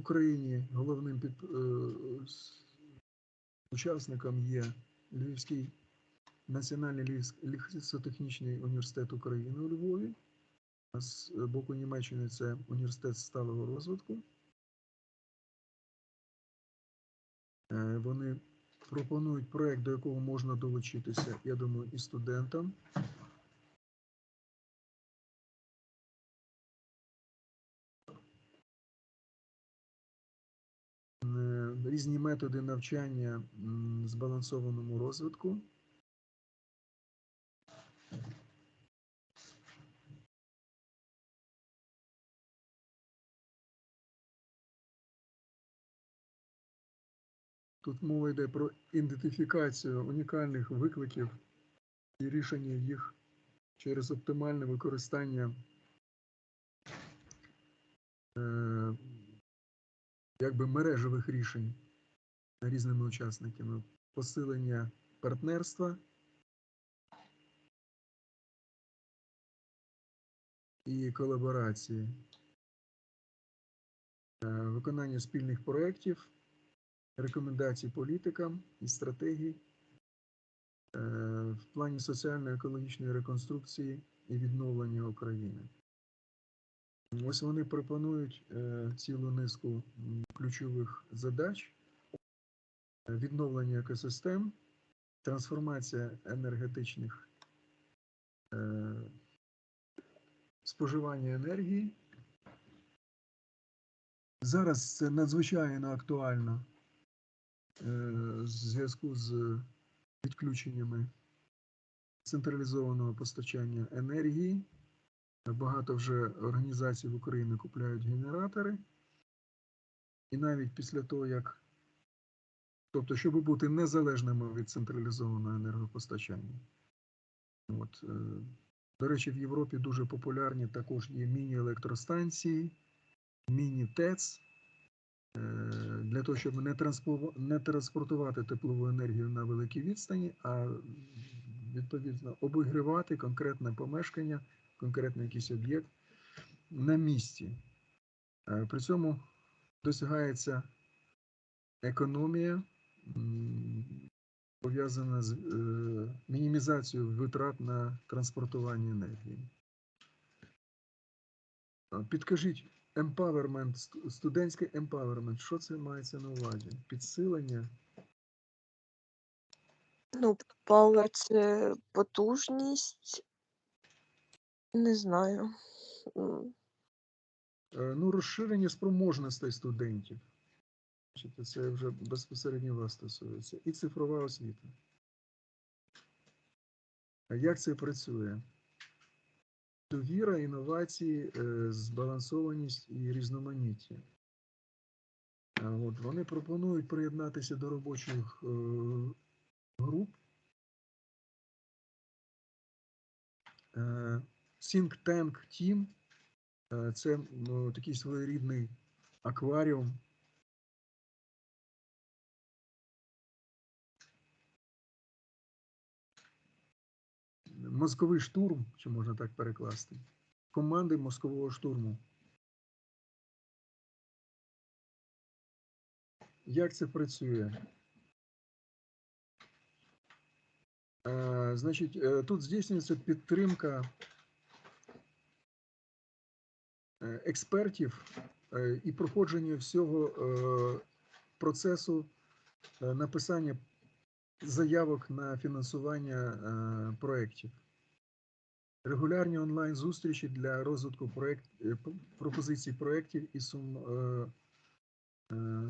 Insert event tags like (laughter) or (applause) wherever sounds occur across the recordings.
Україні головним під, е, учасником є Львівський Національний лісотехнічний університет України у Львові. З боку Німеччини це університет сталого розвитку. Е, Вони пропонують проект, до якого можна долучитися, я думаю, і студентам. Різні методи навчання збалансованому розвитку. Тут мова йде про ідентифікацію унікальних викликів і рішення їх через оптимальне використання е, якби мережевих рішень різними учасниками, посилення партнерства. І колаборації, е, виконання спільних проєктів рекомендацій політикам і стратегій е, в плані соціально-екологічної реконструкції і відновлення України. Ось вони пропонують е, цілу низку ключових задач: відновлення екосистем, трансформація енергетичних е, споживання енергії. Зараз це надзвичайно актуально е, в зв'язку з відключеннями централізованого постачання енергії. Багато вже організацій в Україні купляють генератори. І навіть після того, як тобто, щоб бути незалежними від централізованого енергопостачання. От, е, до речі, в Європі дуже популярні також є міні-електростанції, міні-ТЕЦ. Е, для того, щоб не, транспортувати теплову енергію на великій відстані, а відповідно обігрівати конкретне помешкання, конкретний якийсь об'єкт на місці. Е, При цьому досягається економія, пов'язана з е, мінімізацією витрат на транспортування енергії. Підкажіть, empowerment, студентський empowerment, що це мається на увазі? Підсилення? Ну, Power це потужність. Не знаю. Е, Ну, розширення спроможностей студентів. Це вже безпосередньо вас стосується. І цифрова освіта. А Як це працює? Довіра, інновації, е, збалансованість і різноманіття. От, вони пропонують приєднатися до робочих е, груп. Е, Think Tank Team Це такий своєрідний акваріум. Мозковий штурм, чи можна так перекласти. Команди мозкового штурму. Як це працює? Е, Значить, е, тут здійснюється підтримка е, експертів і проходження всього процесу написання заявок на фінансування е, проєктів. Регулярні онлайн-зустрічі для розвитку проєкт, е, пропозицій проєктів і сум, е,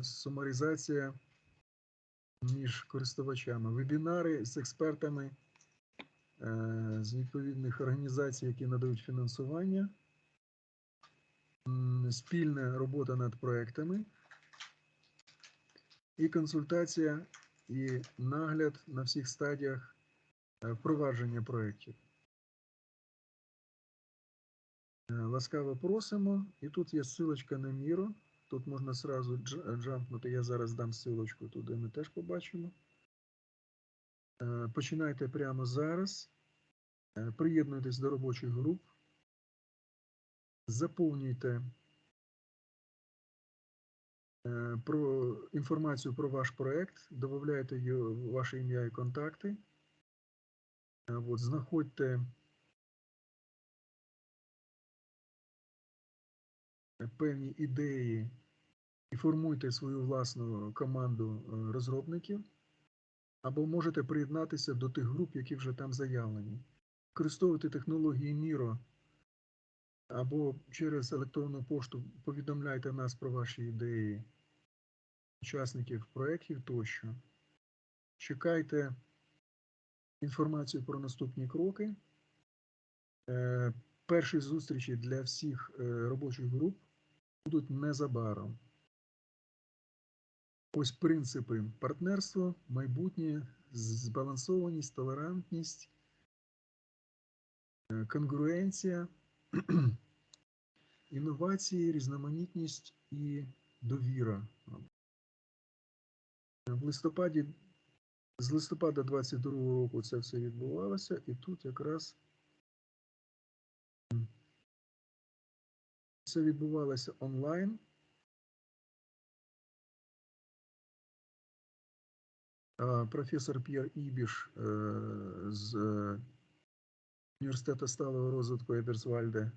сумаризація між користувачами. Вебінари з експертами з відповідних організацій, які надають фінансування. Спільна робота над проектами і консультація і нагляд на всіх стадіях е, впровадження проєктів. Е, Ласкаво просимо. І тут є ссылочка на Міро. Тут можна сразу джампнути. Я зараз дам ссылочку туди, ми теж побачимо. Е, Починайте прямо зараз. Приєднуйтесь до робочих груп. Заповнюйте Про інформацію про ваш проект, його- ваше ім'я і контакти. Е, От, знаходьте певні ідеї і формуйте свою власну команду е, розробників, або можете приєднатися до тих груп, які вже там заявлені. Використовуйте технології Miro або через електронну пошту повідомляйте нас про ваші ідеї, учасників проєктів тощо. Чекайте інформацію про наступні кроки. Е, Перші зустрічі для всіх е, робочих груп будуть незабаром. Ось принципи партнерства, майбутнє, збалансованість, толерантність, е, конгруенція, (clears throat) інновації, різноманітність і довіра. В листопаді, з листопада 22 року це все відбувалося, і тут якраз це відбувалося онлайн. Професор П'єр Ібіш е, з університету сталого розвитку Еберсвальде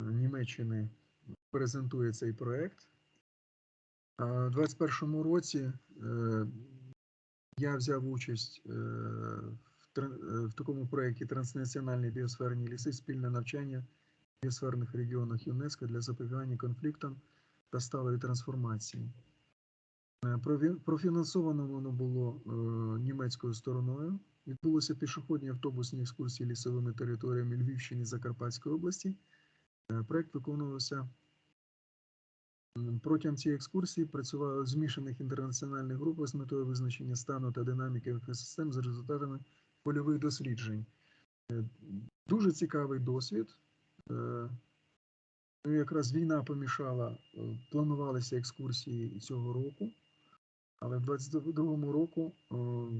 Німеччини презентує цей проект. А У 2021 році е, я взяв участь е, в, е, в такому проєкті Транснаціональні біосферні ліси, спільне навчання в біосферних регіонах ЮНЕСКО для запобігання конфліктам та сталої трансформації. Профінансовано воно було німецькою стороною. Відбулися пішохідні автобусні екскурсії лісовими територіями Львівщини Закарпатської області. Е, Проект виконувався протягом цієї екскурсії. Працювали в змішаних інтернаціональних групах з метою визначення стану та динаміки екосистем за результатами польових досліджень. Е, Дуже цікавий досвід. Е, Ну, якраз війна помішала, е, планувалися екскурсії цього року, але в 22-му року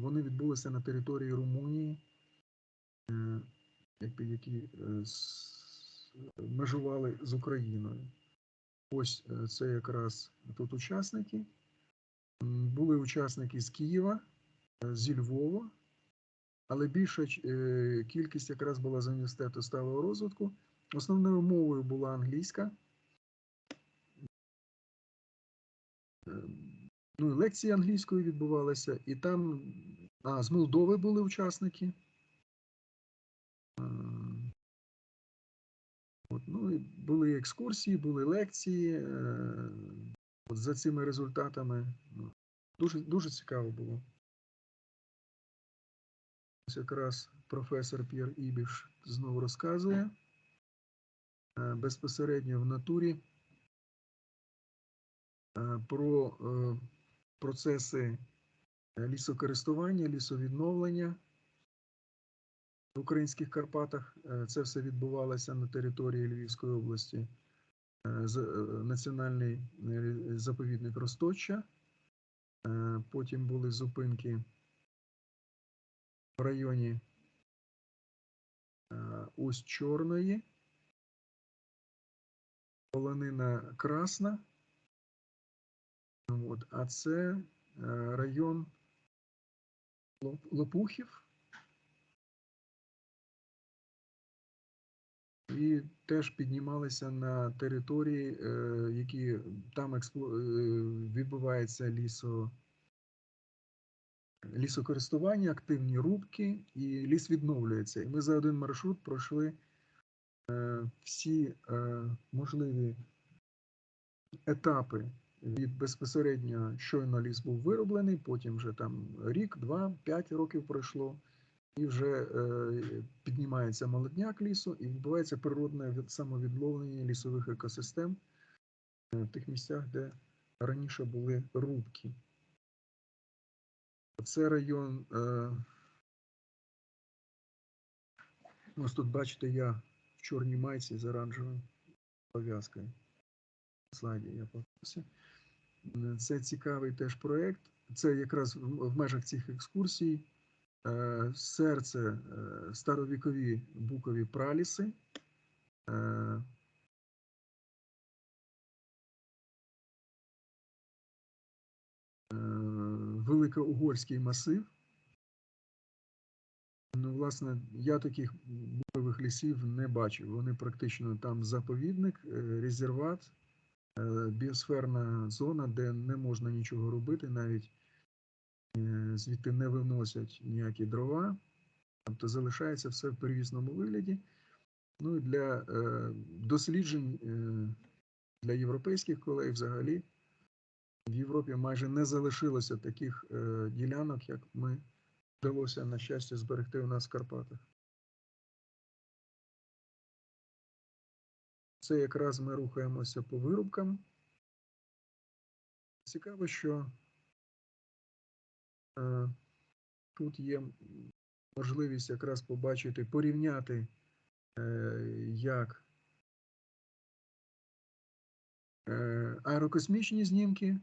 вони відбулися на території Румунії, е, які е, межували з Україною. Ось е, це якраз тут учасники. Були учасники з Києва, зі Львова, але більша кількість якраз була з університету сталого розвитку. Основною мовою була англійська. Ну, і лекції англійською відбувалися, і там а, з Молдови були учасники. От, ну, і були екскурсії, були лекції. е, От за цими результатами ну, дуже, дуже цікаво було. Ось якраз професор П'єр Ібіш знову розказує е, безпосередньо в натурі е, про процеси е, лісокористування, лісовідновлення в українських Карпатах. Е, Це все відбувалося на території Львівської області. Е, Національний заповідник Росточа. Потім були зупинки в районі Усть Чорної, Полонина Красна. От, а це е, район Лопухів. І теж піднімалися на території, е, які там експло... е, відбувається лісо... лісокористування, активні рубки, і ліс відновлюється. І ми за один маршрут пройшли всі можливі етапи від безпосередньо щойно ліс був вироблений, потім вже там рік, два, п'ять років пройшло, і вже е, піднімається молодняк лісу, і відбувається природне від самовідновлення лісових екосистем е, в тих місцях, де раніше були рубки. Це район. Е, ось тут бачите, я в чорній майці з оранжевою пов'язкою. На слайді я покажу. Це цікавий теж проєкт. Це якраз в межах цих екскурсій, е, серце е, старовікові букові праліси. Е, Великоугорський масив. Ну, власне, я таких букових лісів не бачив. Вони практично там заповідник, резерват біосферна зона, де не можна нічого робити, навіть е, звідти не виносять ніякі дрова. Тобто залишається все в первісному вигляді. Ну і для е, досліджень е, для європейських колег взагалі в Європі майже не залишилося таких е, ділянок, як ми вдалося, на щастя, зберегти у нас в Карпатах. Це якраз ми рухаємося по вирубкам. Цікаво, що е, тут є можливість якраз побачити, порівняти, е, як е, аерокосмічні знімки,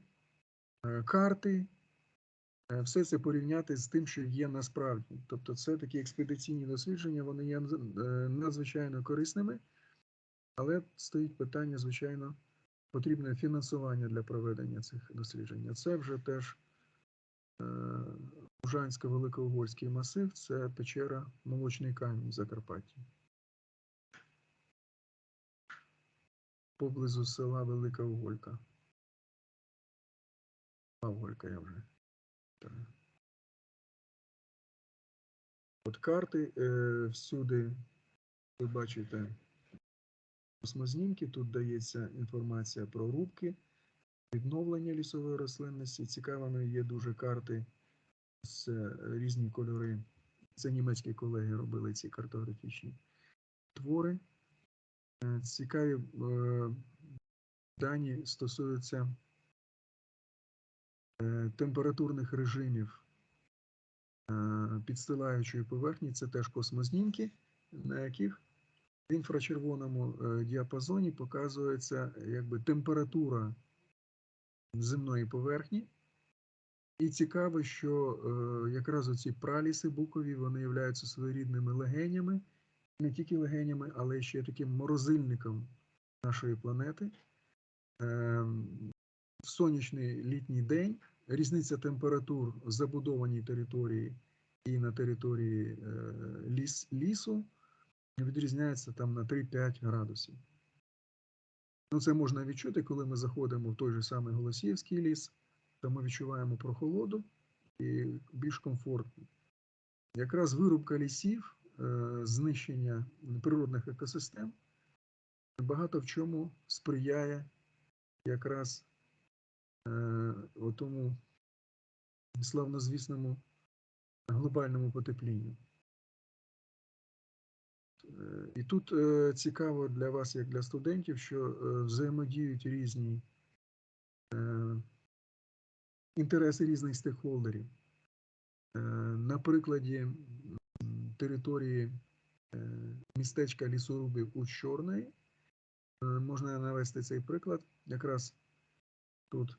е, карти, е, все це порівняти з тим, що є насправді. Тобто, це такі експедиційні дослідження, вони є е, надзвичайно корисними, але стоїть питання, звичайно, потрібне фінансування для проведення цих досліджень. Це вже теж е, Ужансько-Великоугорський масив, це печера Молочний камінь в Закарпатті. Поблизу села Велика Уголька. А я вже. От карти е, всюди ви бачите космознімки. Тут дається інформація про рубки, відновлення лісової рослинності. Цікавими є дуже карти з е, різні кольори. Це німецькі колеги робили ці картографічні твори. Е, Цікаві е, дані стосуються температурних режимів підстилаючої поверхні. Це теж космознімки, на яких в інфрачервоному е, діапазоні показується якби температура земної поверхні. І цікаво, що е, якраз оці праліси букові вони являються своєрідними легенями, не тільки легенями, але ще таким морозильником нашої планети. Е, в сонячний літній день різниця температур в забудованій території і на території е, ліс, лісу відрізняється там на 3-5 градусів. Ну, це можна відчути, коли ми заходимо в той же самий Голосіївський ліс, то ми відчуваємо прохолоду і більш комфортно. Якраз вирубка лісів, е, знищення природних екосистем багато в чому сприяє якраз е, тому славнозвісному глобальному потеплінню. Е, І тут е, цікаво для вас, як для студентів, що е, взаємодіють різні інтереси різних стейкхолдерів. На прикладі території містечка лісорубів у Чорної можна навести цей приклад. Якраз тут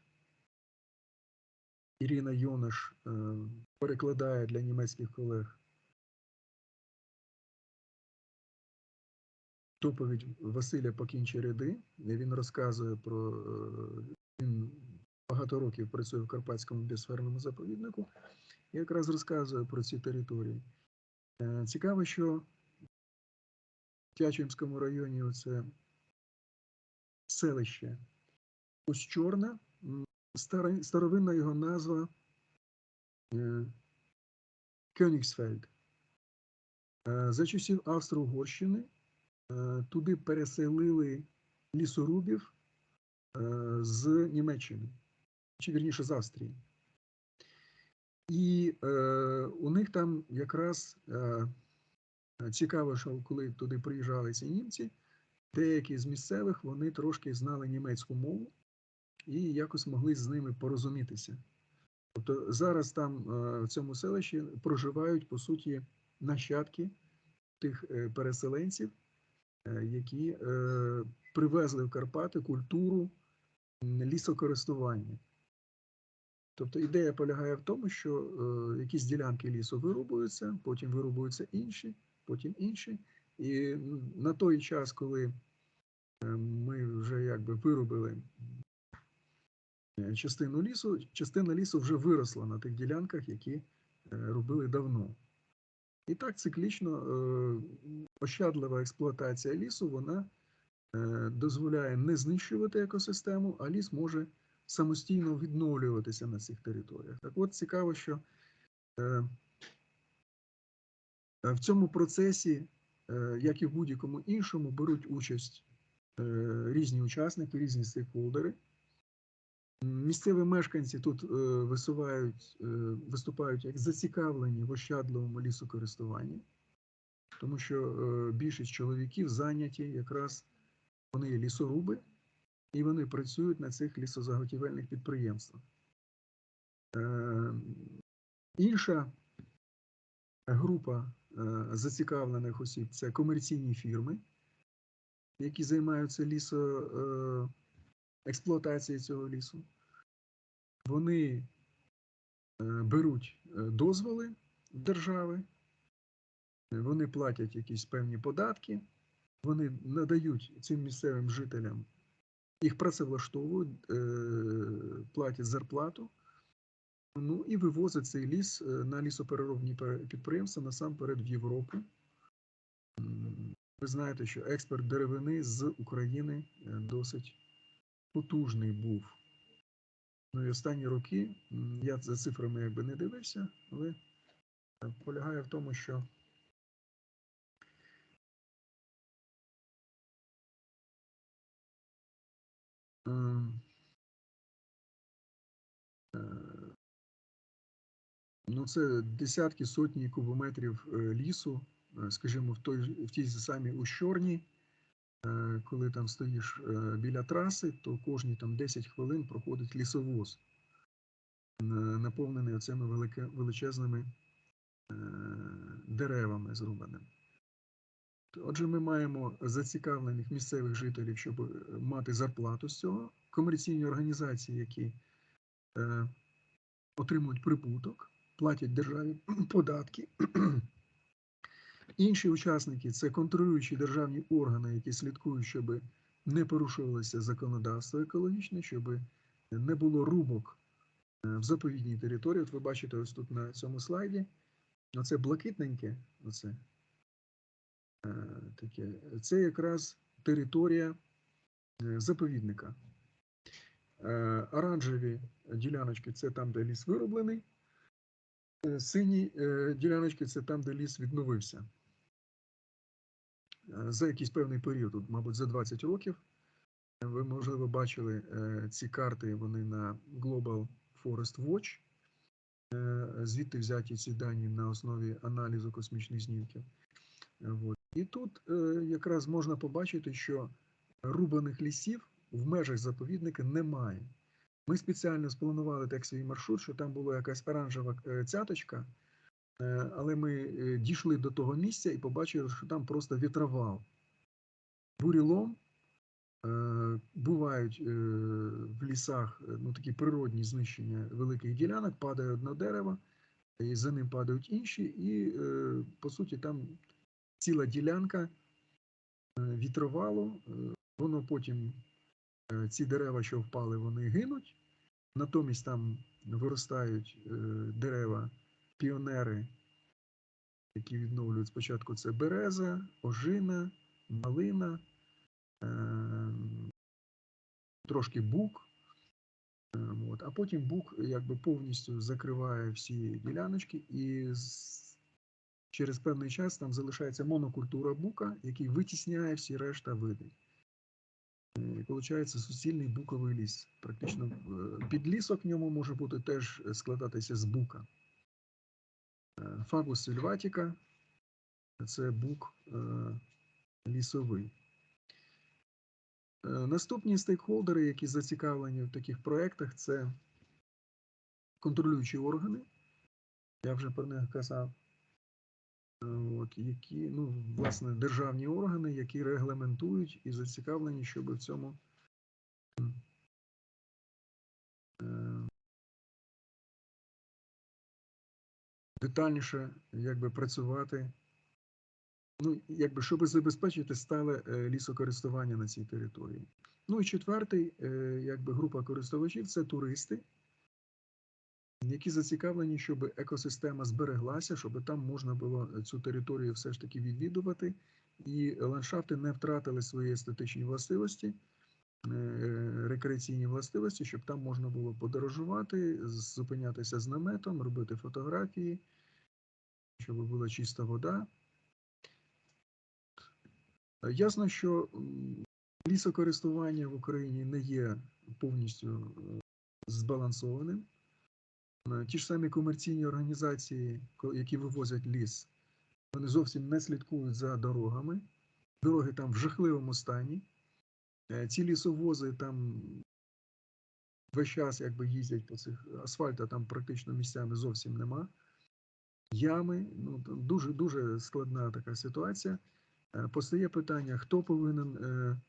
Ірина Йонаш перекладає для німецьких колег доповідь Василя Покінча-Ряди. де Він розказує про е, він багато років працює в Карпатському біосферному заповіднику і якраз розказує про ці території. Е, Цікаво, що в Тячинському районі це селище Ось-Чорна, старовинна його назва е, Кьонігсфельд. За часів Австро-Угорщини туди переселили лісорубів е, з Німеччини, чи вірніше з Австрії. І е, у них там якраз е, цікаво, що коли туди приїжджали ці німці, деякі з місцевих вони трошки знали німецьку мову і якось могли з ними порозумітися. Тобто зараз там е, в цьому селищі проживають по суті нащадки тих е, переселенців, е, які е, привезли в Карпати культуру лісокористування. Тобто ідея полягає в тому, що е, якісь ділянки лісу вирубуються, потім вирубуються інші, потім інші. І на той час, коли е, ми вже якби вирубили е, частину лісу. Частина лісу вже виросла на тих ділянках, які е, робили давно. І так циклічно е, ощадлива експлуатація лісу вона е, дозволяє не знищувати екосистему, а ліс може самостійно відновлюватися на цих територіях. Так от цікаво, що е, в цьому процесі, як і в будь-якому іншому, беруть участь різні учасники, різні стейкхолдери. Місцеві мешканці тут е, висувають, е, виступають як зацікавлені в ощадливому лісокористуванні, тому що е, більшість чоловіків зайняті якраз вони є лісоруби, і вони працюють на цих лісозаготівельних підприємствах. Інша група зацікавлених осіб це комерційні фірми, які займаються лісо, е, експлуатацією цього лісу. Вони е, беруть е, дозволи держави, вони платять якісь певні податки, вони надають цим місцевим жителям, їх працевлаштовують, е, платять зарплату. Ну і вивозить цей ліс на лісопереробні підприємства насамперед в Європу. Ви знаєте, що експорт деревини з України досить потужний був. Ну і останні роки я за цифрами якби не дивився, але е, полягає в тому, що ем, е, Ну, це десятки, сотні кубометрів е, лісу, скажімо, в той в тій самій Ущорні, коли там стоїш е, біля траси, то кожні там 10 хвилин проходить лісовоз, е, наповнений оцими величезними е, деревами зрубаними. Отже, ми маємо зацікавлених місцевих жителів, щоб е, мати зарплату з цього, комерційні організації, які е, отримують прибуток платять державі (clears throat) податки. Інші учасники це контролюючі державні органи, які слідкують, щоб не порушувалося законодавство екологічне, щоб не було рубок е, в заповідній території. От ви бачите ось тут на цьому слайді. Оце блакитненьке, оце е, таке. Це якраз територія е, заповідника. Оранжеві діляночки це там, де ліс вироблений. Сині діляночки це там, де ліс відновився. За якийсь певний період, мабуть, за 20 років. Ви, можливо, бачили е, ці карти, вони на Global Forest Watch. Е, Звідти взяті ці дані на основі аналізу космічних знімків. От. І тут е, якраз можна побачити, що рубаних лісів в межах заповідника немає. Ми спеціально спланували так свій маршрут, що там була якась оранжева цяточка, але ми е, дійшли до того місця і побачили, що там просто вітровал. Бурілом е, бувають е, в лісах е, ну, такі природні знищення великих ділянок, падає одне дерево, і за ним падають інші, і е, по суті там ціла ділянка е, вітровалу, е, воно потім Е, ці дерева, що впали, вони гинуть. Натомість там виростають е, дерева, піонери, які відновлюють спочатку це береза, ожина, малина, е, трошки бук. Е, От. А потім бук якби повністю закриває всі діляночки, і через певний час там залишається монокультура бука, який витісняє всі решта види. І виходить суцільний буковий ліс. Практично е, підлісок в ньому може бути теж е, складатися з бука. Фабус сильватіка це бук е, лісовий. Е, Наступні стейкхолдери, які зацікавлені в таких проєктах, це контролюючі органи. Я вже про них казав. Е, От, які, ну, власне, державні органи, які регламентують і зацікавлені, щоб в цьому детальніше якби, працювати, ну, якби, щоб забезпечити стале е, лісокористування на цій території. Ну і четвертий, е, якби група користувачів це туристи, які зацікавлені, щоб екосистема збереглася, щоб там можна було цю територію все ж таки відвідувати, і ландшафти не втратили свої естетичні властивості, е, рекреаційні властивості, щоб там можна було подорожувати, зупинятися з наметом, робити фотографії, щоб була чиста вода. Е, Ясно, що лісокористування в Україні не є повністю е, збалансованим. Е, Ті ж самі комерційні організації, які вивозять ліс, вони зовсім не слідкують за дорогами. Дороги там в жахливому стані. Е, Ці лісовози там весь час якби їздять по цих асфальту, там практично місцями зовсім нема. Ями, ну дуже дуже складна така ситуація. Е, Постає питання, хто повинен е,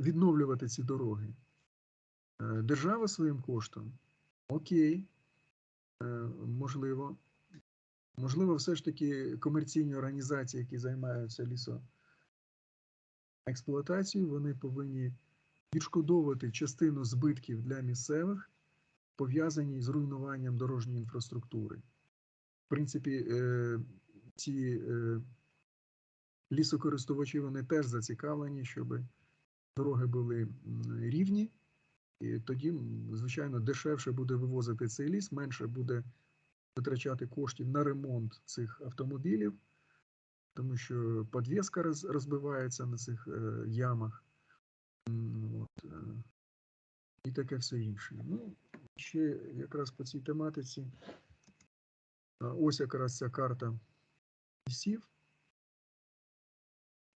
відновлювати ці дороги? Е, Держава своїм коштом? Окей, можливо. Можливо, все ж таки комерційні організації, які займаються лісоексплуатацією, вони повинні відшкодовувати частину збитків для місцевих, пов'язані з руйнуванням дорожньої інфраструктури. Принципі, е, ці е, лісокористувачі вони теж зацікавлені, щоб дороги були рівні, і тоді, звичайно, дешевше буде вивозити цей ліс, менше буде витрачати коштів на ремонт цих автомобілів, тому що подвеска роз, розбивається на цих е, ямах. От, і таке все інше. Ну, ще якраз по цій тематиці. Ось якраз ця карта лісів.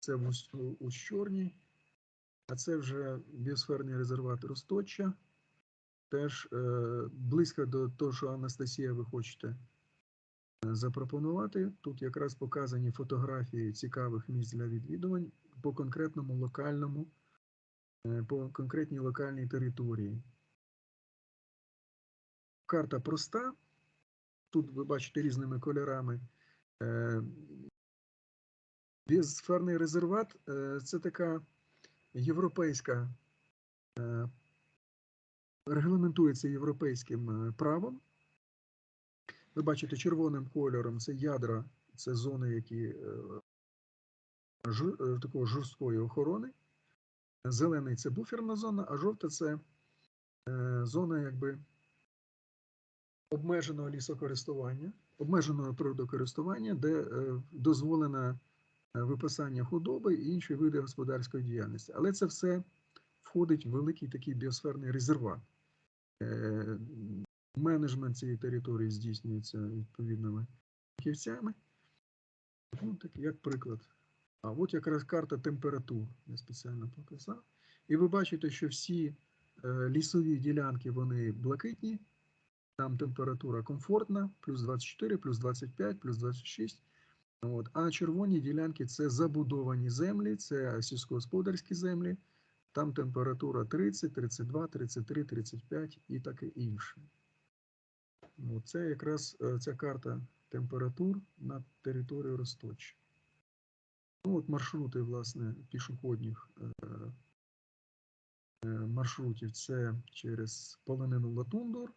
Це в Ущорній, а це вже біосферний резерват Росточа. Теж е, близько до того, що Анастасія, ви хочете е, запропонувати. Тут якраз показані фотографії цікавих місць для відвідувань по конкретному локальному, е, по конкретній локальній території. Карта проста. Тут ви бачите різними кольорами. Е, Біосферний резерват е, це така європейська, е, регламентується європейським е, правом. Ви бачите червоним кольором це ядра, це зони, які е, е, такої жорсткої охорони. Зелений це буферна зона, а жовта це е, зона якби обмеженого лісокористування, обмеженого природокористування, де е, дозволено е, випасання худоби і інші види господарської діяльності. Але це все входить в великий такий біосферний резерват. Е, Менеджмент цієї території здійснюється відповідними фахівцями. Ну, так як приклад. А от якраз карта температур. Я спеціально показав. І ви бачите, що всі лісові ділянки вони блакитні. Там температура комфортна, плюс 24, плюс 25, плюс 26. От. А червоні ділянки це забудовані землі, це сільськогосподарські землі. Там температура 30, 32, 33, 35 і таке інше. От Це якраз е, ця карта температур на території Росточі. Ну, от маршрути, власне, пішохідних е, е, маршрутів це через полонину Латундор,